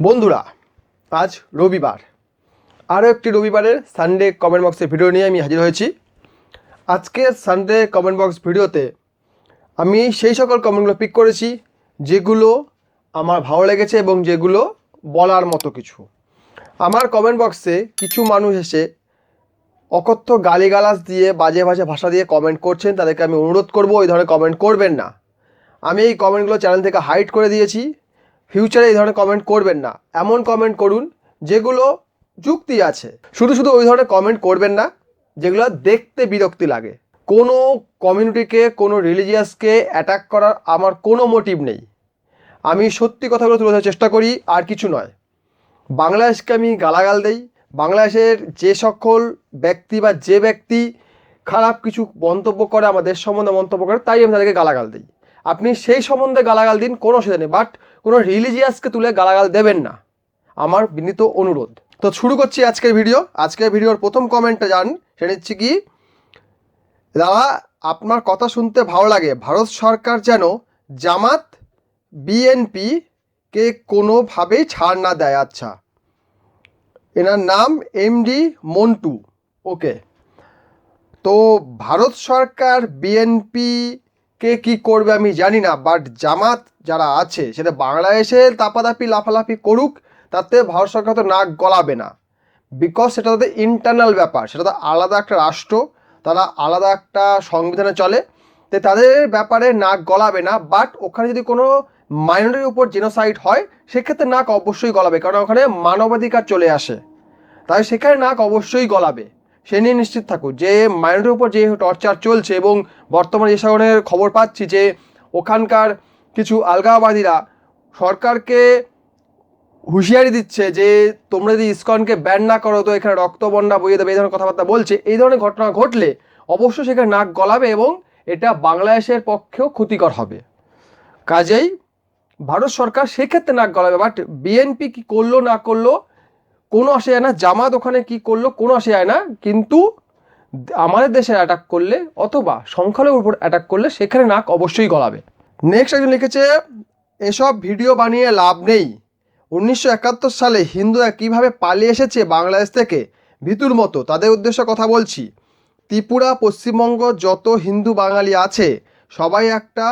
বন্ধুরা, আজ রবিবার। আরও একটি রবিবারের সানডে কমেন্ট বক্সের ভিডিও নিয়ে আমি হাজির হয়েছি। আজকের সানডে কমেন্ট বক্স ভিডিওতে আমি সেই সকল কমেন্টগুলো পিক করেছি, যেগুলো আমার ভালো লেগেছে এবং যেগুলো বলার মতো কিছু। আমার কমেন্ট বক্সে কিছু মানুষ এসে অকথ্য গালিগালাজ দিয়ে, বাজে বাজে ভাষা দিয়ে কমেন্ট করছেন, তাদেরকে আমি অনুরোধ করব, ওই ধরনের কমেন্ট করবেন না। আমি এই কমেন্টগুলো চ্যানেল থেকে হাইড করে দিয়েছি। ফিউচারে এই ধরনের কমেন্ট করবেন না। এমন কমেন্ট করুন যেগুলো যুক্তি আছে। শুধু শুধু ওই ধরনের কমেন্ট করবেন না, যেগুলো দেখতে বিরক্তি লাগে। কোনো কমিউনিটিকে কোনো রিলিজিয়াসকে অ্যাটাক করার আমার কোনো মোটিভ নেই। আমি সত্যি কথাগুলো তুলে ধরার চেষ্টা করি, আর কিছু নয়। বাংলাদেশকে আমি গালাগাল দেই। বাংলাদেশের যে সকল ব্যক্তি বা যে ব্যক্তি খারাপ কিছু মন্তব্য করে, আমাদের সম্বন্ধে মন্তব্য করে, তাই আমি তাদেরকে গালাগাল দিই। আপনি সেই সম্বন্ধে গালাগাল দিন, কোনো অসুবিধা নেই। বাট কোনো রিলিজিয়াসকে তুলে গালাগাল দেবেন না। আমার বিনীত অনুরোধ। তো শুরু করছি আজকের ভিডিও। আজকের ভিডিওর প্রথম কমেন্টটা যান সেটা হচ্ছে কি, দাদা, আপনার কথা শুনতে ভালো লাগে। ভারত সরকার যেন জামাত বিএনপি কে কোনোভাবেই ছাড় না দেয়। আচ্ছা। এনার নাম এমডি মন্টু। ওকে তো ভারত সরকার বিএনপি কে কি করবে আমি জানি না বাট জামাত যারা আছে, সেটা বাংলাদেশে তাপাতাপি, লাফালাফি করুক, তাতে ভারত সরকার তো নাক গলাবে না। বিকজ সেটা তাদের ইন্টারনাল ব্যাপার, সেটা তো আলাদা একটা রাষ্ট্র, তারা আলাদা একটা সংবিধানে চলে, তো তাদের ব্যাপারে নাক গলাবে না বাট ওখানে যদি কোনো মাইনরিটির উপর জেনোসাইড হয়, সেক্ষেত্রে নাক অবশ্যই গলাবে, কারণ ওখানে মানবাধিকার চলে আসে। তাই সেখানে নাক অবশ্যই গলাবে। সে নিয়ে নিশ্চিত থাকুক। যে মাইনরিটির উপর যে টর্চার চলছে এবং বর্তমানে যে ধরনের খবর পাচ্ছি যে ওখানকার কিছু আলগাবাদীরা সরকারকে হুঁশিয়ারি দিচ্ছে যে তোমরা যদি ইসকনকে ব্যান না করো তো এখানে রক্তবন্যা বইয়ে দেবে, এই ধরনের কথাবার্তা বলছে। এই ধরনের ঘটনা ঘটলে অবশ্যই সেখানে নাক গলাবে এবং এটা বাংলাদেশের পক্ষেও ক্ষতিকর হবে। কাজেই ভারত সরকার সেক্ষেত্রে নাক গলাবে বাট বিএনপি কি করল না করল কোনো আসে যায় না, জামাত ওখানে কি করল কোনো আসে যায় না, কিন্তু আমাদের দেশে অ্যাটাক করলে অথবা সংখ্যালঘুর উপর অ্যাটাক করলে সেখানে নাক অবশ্যই গলাবে। নেক্সট একজন লিখেছে, এসব ভিডিও বানিয়ে লাভ নেই। উনিশশো একাত্তর সালে হিন্দুরা কীভাবে পালিয়ে এসেছে বাংলাদেশ থেকে? ভিতুর মতো। তাদের উদ্দেশ্যে কথা বলছি। ত্রিপুরা, পশ্চিমবঙ্গ, যত হিন্দু বাঙালি আছে, সবাই একটা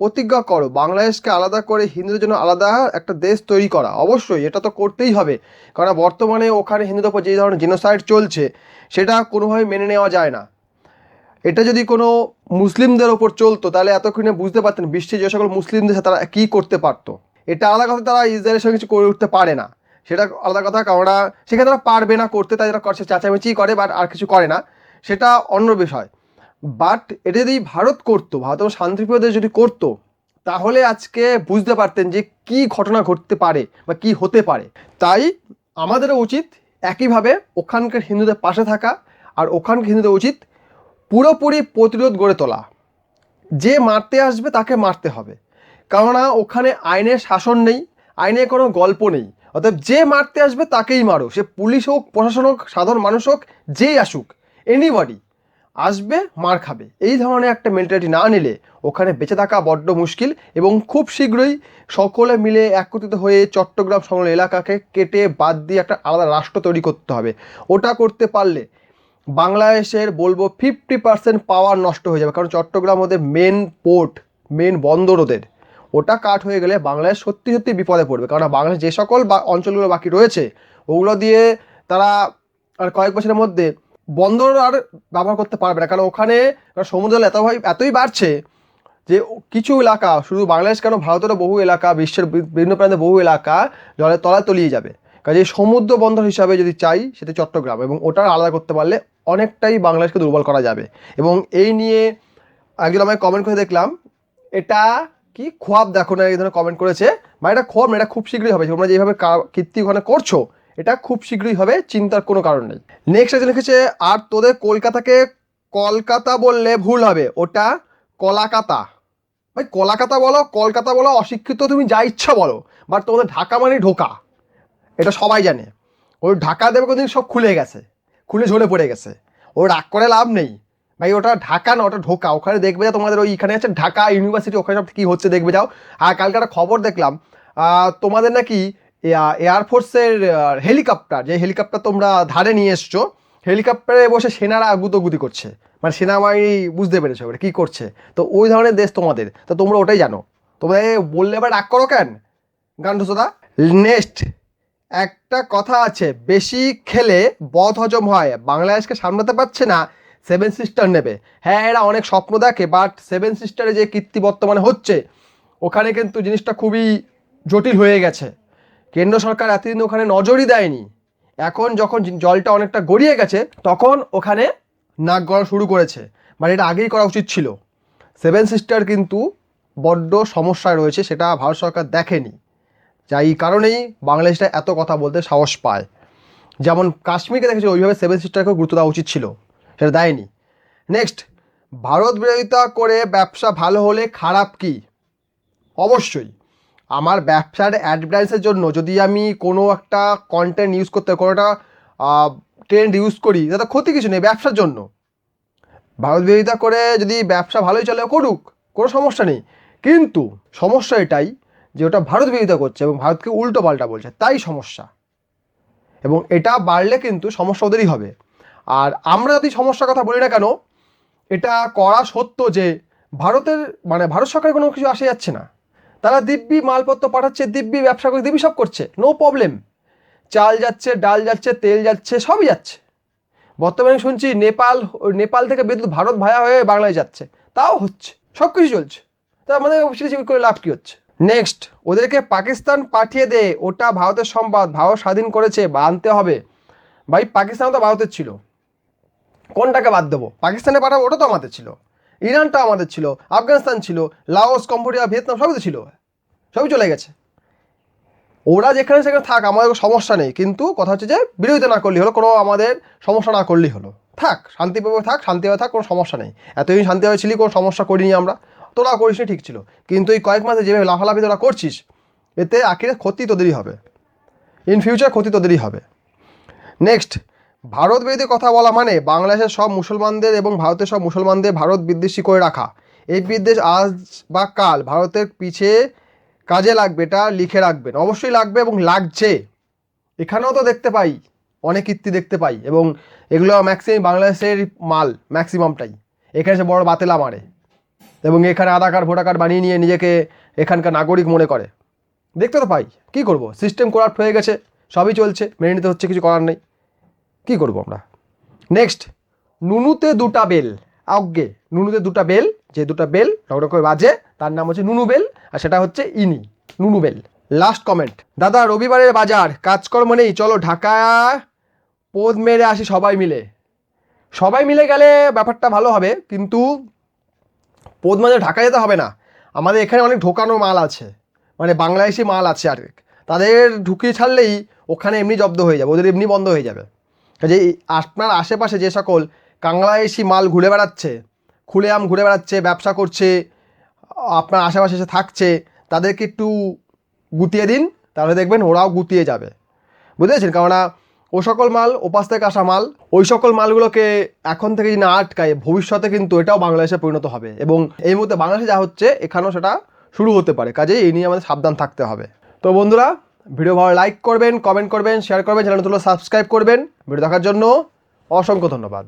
প্রতিজ্ঞা করো, বাংলাদেশকে আলাদা করে হিন্দুদের জন্য আলাদা একটা দেশ তৈরি করা। অবশ্যই, এটা তো করতেই হবে। কারণ বর্তমানে ওখানে হিন্দুদের উপর যে ধরনের জিনোসাইড চলছে, সেটা কোনোভাবে মেনে নেওয়া যায় না। এটা যদি কোনো মুসলিমদের ওপর চলতো, তাহলে এতক্ষণে বুঝতে পারতেন বিশ্বে যে সকল মুসলিম দেশে তারা কী করতে পারতো। এটা আলাদা কথা তারা ইসরায়েলের সঙ্গে কিছু করে উঠতে পারে না। সেটা আলাদা কথা, কারণ সেখানে তারা পারবে না করতে, তাই তারা করছে চাচামেচি করে, বাট আর কিছু করে না। সেটা অন্য বিষয়। বাট এটা যদি ভারত করতো, ভারত শান্তিপ্রিয় দেশ যদি করতো, তাহলে আজকে বুঝতে পারতেন যে কি ঘটনা ঘটতে পারে বা কি হতে পারে। তাই আমাদেরও উচিত একইভাবে ওখানকার হিন্দুদের পাশে থাকা আর ওখানকার হিন্দুদের উচিত পুরোপুরি প্রতিরোধ গড়ে তোলা। যে মারতে আসবে তাকে মারতে হবে। কেননা ওখানে আইনের শাসন নেই, আইনের কোনো গল্প নেই। অর্থাৎ যে মারতে আসবে তাকেই মারো, সে পুলিশ হোক, প্রশাসন হোক, সাধারণ মানুষ হোক, যেই আসুক এনিবডি আসবে, মার খাবে। এই ধরনের একটা মেন্টালিটি না নিলে ওখানে বেঁচে থাকা বড্ড মুশকিল এবং খুব শীঘ্রই সকলে মিলে একত্রিত হয়ে চট্টগ্রাম সংলগ্ন এলাকাকে কেটে বাদ দিয়ে একটা আলাদা রাষ্ট্র তৈরি করতে হবে। ওটা করতে পারলে বাংলাদেশের বলব ফিফটি পার্সেন্ট পাওয়ার নষ্ট হয়ে যাবে। কারণ চট্টগ্রাম ওদের মেন পোর্ট মেন বন্দর ওদের। ওটা কাট হয়ে গেলে বাংলাদেশ সত্যি সত্যি বিপদে পড়বে। কারণ বাংলাদেশ যে সকল অঞ্চলগুলো বাকি রয়েছে, ওগুলো দিয়ে তারা আর কয়েক বছরের মধ্যে বন্দর আর ব্যবহার করতে পারবে না। কারণ ওখানে সমুদ্র এত এতই বাড়ছে যে কিছু এলাকা, শুধু বাংলাদেশ কেন, ভারতেরও বহু এলাকা, বিশ্বের বিভিন্ন প্রান্তে বহু এলাকা জলের তলায় তলিয়ে যাবে। কাজে সমুদ্র বন্দর হিসাবে যদি চাই, সেটা চট্টগ্রাম এবং ওটা আলাদা করতে পারলে অনেকটাই বাংলাদেশকে দুর্বল করা যাবে। এবং এই নিয়ে একজন আমায় কমেন্ট করে দেখলাম, এটা কি খোয়াব দেখো না, এই ধরনের কমেন্ট করেছে। মানে এটা খোয়াব না, এটা খুব শীঘ্রই হবে। তোমরা যেভাবে কা- কীর্তি ওখানে করছ এটা খুব শীঘ্রই হবে, চিন্তার কোনো কারণ নেই। নেক্সট একজন লিখেছে, আর তোদের কলকাতাকে কলকাতা বললে ভুল হবে, ওটা কলাকাতা। ভাই, কলাকাতা বলো, কলকাতা বলো, অশিক্ষিত তুমি যা ইচ্ছা বলো বাট তোমাদের ঢাকা মানে ঢোকা। এটা সবাই জানে। ওই ঢাকা দেবে কোনদিন, সব খুলে গেছে। খুলে ঝরে পড়ে গেছে। ও রাগ করে লাভ নেই। ভাই, ওটা ঢাকা না, ওটা ঢোকা। ওখানে দেখবে যাও তোমাদের ওইখানে আছে ঢাকা ইউনিভার্সিটি, ওখানে সব কী হচ্ছে দেখবে, যাও। আর কালকে একটা খবর দেখলাম তোমাদের নাকি এয়ারফোর্সের হেলিকপ্টার যে হেলিকপ্টার তোমরা ধারে নিয়ে এসছো হেলিকপ্টারে বসে সেনারা গুতোগুতি করছে। মানে সেনাবাহিনী বুঝতে পেরেছ এবারে কী করছে। তো ওই ধরনের দেশ তোমাদের। তো তোমরা ওটাই জানো। তোমরা বললে এবার রাগ করো কেন? গান্ডুসোদা নেক্সট একটা কথা আছে। বেশি খেলে বদ হজম হয়। বাংলাদেশকে সামলাতে পারছে না সেভেন সিস্টার নেবে। হ্যাঁ এরা অনেক স্বপ্ন দেখে বাট সেভেন সিস্টারে যে কীর্তি বর্তমানে হচ্ছে, ওখানে কিন্তু জিনিসটা খুবই জটিল হয়ে গেছে। কেন্দ্র সরকার এতদিন ওখানে নজরই দেয়নি। এখন যখন জলটা অনেকটা গড়িয়ে গেছে, তখন ওখানে নাক গড়া শুরু করেছে। মানে এটা আগেই করা উচিত ছিল। সেভেন সিস্টার কিন্তু বড্ড সমস্যায় রয়েছে, সেটা ভারত সরকার দেখেনি। যাই কারণেই বাংলাদেশটা এত কথা বলতে সাহস পায়। যেমন কাশ্মীরকে দেখেছে, ওইভাবে সেভেন সিস্টারকেও গুরুত্ব দেওয়া উচিত ছিল। সেটা দেয়নি। নেক্সট, ভারত বিরোধিতা করে ব্যবসা ভালো হলে খারাপ কি? অবশ্যই। আমার ব্যবসার অ্যাডভান্সের জন্য যদি আমি কোনো একটা কন্টেন্ট ইউজ করতে, কোনো একটা ট্রেন্ড ইউজ করি, তাতে ক্ষতি কিছু নেই ব্যবসার জন্য। ভারত বিরোধিতা করে যদি ব্যবসা ভালোই চলে করুক, কোনো সমস্যা নেই। কিন্তু সমস্যা এটাই যে ওটা ভারত বিরোধিতা করছে এবং ভারতকে উল্টো পাল্টা বলছে, তাই সমস্যা। এবং এটা বাড়লে কিন্তু সমস্যা ওদেরই হবে। আর আমরা যদি সমস্যার কথা বলি না কেন, এটা করা সত্য যে ভারতের মানে ভারত সরকারের কোনো কিছু আসে যাচ্ছে না। তারা দিব্যি মালপত্র পাঠাচ্ছে, দিব্যি ব্যবসা করে, দিব্যি সব করছে। নো প্রবলেম চাল যাচ্ছে, ডাল যাচ্ছে, তেল যাচ্ছে, সবই যাচ্ছে। বর্তমানে শুনছি নেপাল নেপাল থেকে বিদ্যুৎ ভারত ভায়া হয়ে বাংলায় যাচ্ছে। তাও হচ্ছে সব কিছু চলছে। তা আমাদের করে লাভ কী হচ্ছে? নেক্সট ওদেরকে পাকিস্তান পাঠিয়ে দে, ওটা ভারতের সম্পদ ভারত স্বাধীন করেছে, বা আনতে হবে। ভাই পাকিস্তান তো ভারতের ছিল। কোনটাকে বাদ দেবো? পাকিস্তানে পাঠাবো, ওটা তো আমাদের ছিল। ইরানটা আমাদের ছিল, আফগানিস্তান ছিল, লাওস, কম্বোডিয়া, ভিয়েতনাম সবই তো ছিল। সবই চলে গেছে। ওরা যেখানে সেখানে থাক, আমাদের সমস্যা নেই। কিন্তু কথা হচ্ছে যে, বিরোধিতা না করলেই হলো, কোনো আমাদের সমস্যা না করলেই হলো। থাক, শান্তিভাবে থাক শান্তিভাবে থাক, কোনো সমস্যা নেই। এতদিন শান্তিভাবে ছিলি, কোনো সমস্যা করিনি আমরা। তোরা করিস ঠিক ছিল। কিন্তু এই কয়েক মাসে যেভাবে লাফালাফি তোরা করছিস, এতে আখিরে ক্ষতি তোদেরই হবে। ইন ফিউচার ক্ষতি তোদেরই হবে। নেক্সট ভারত বিরোধী কথা বলা মানে বাংলাদেশের সব মুসলমানদের এবং ভারতের সব মুসলমানদের ভারত বিদ্বেষী করে রাখা। এই বিদ্বেষ আজ বা কাল ভারতের পিছে কাজে লাগবে, এটা লিখে রাখবেন। অবশ্যই লাগবে এবং লাগছে। এখানেও তো দেখতে পাই, অনেক কীর্তি দেখতে পাই এবং এগুলো ম্যাক্সিমাম বাংলাদেশের মাল ম্যাক্সিমামটাই এখানে সে বড় বাতেলা মারে এবং এখানে আধার কার্ড, ভোটার কার্ড বানিয়ে নিয়ে নিজেকে এখানকার নাগরিক মনে করে। দেখতে তো পাই, কী করব? সিস্টেম করাপ্ট হয়ে গেছে, সবই চলছে, মেনে নিতে হচ্ছে, কিছু করার নেই। কী করব আমরা? নেক্সট নুনুতে দুটা বেল। আজ্ঞে নুনুতে দুটা বেল, যে দুটা বেল টকটক করে বাজে, তার নাম হচ্ছে নুনু বেল, আর সেটা হচ্ছে ইনি, নুনু বেল। লাস্ট কমেন্ট দাদা, রবিবারের বাজার, কাজকর্ম নেই, চলো ঢাকা পোদ মেরে আসি সবাই মিলে। সবাই মিলে গেলে ব্যাপারটা ভালো হবে, কিন্তু পোদ মাঝে ঢাকা যেতে হবে না। আমাদের এখানে অনেক ঢোকানো মাল আছে মানে বাংলাদেশি মাল আছে আর তাদের ঢুকিয়ে ছাড়লেই ওখানে এমনি জব্দ হয়ে যাবে, ওদের এমনি বন্ধ হয়ে যাবে। কাজে আপনার আশেপাশে যে সকল বাংলাদেশি মাল ঘুরে বেড়াচ্ছে, খুলে আম ঘুরে বেড়াচ্ছে, ব্যবসা করছে, আপনার আশেপাশে এসে থাকছে, তাদেরকে একটু গুতিয়ে দিন, তাহলে দেখবেন ওরাও গুতিয়ে যাবে। বুঝেছেন? কেননা ও সকল মাল ওপাশ থেকে আসা মাল, ওই সকল মালগুলোকে এখন থেকে যদি না আটকায়, ভবিষ্যতে কিন্তু এটাও বাংলাদেশে পরিণত হবে এবং এই মুহূর্তে বাংলাদেশে যা হচ্ছে, এখানেও সেটা শুরু হতে পারে। কাজেই এই নিয়ে আমাদের সাবধান থাকতে হবে। তো বন্ধুরা ভিডিও ভালো লাইক করবেন কমেন্ট করবেন শেয়ার করবেন চ্যানেলগুলো সাবস্ক্রাইব করবেন। ভিডিও দেখার জন্য অসংখ্য ধন্যবাদ।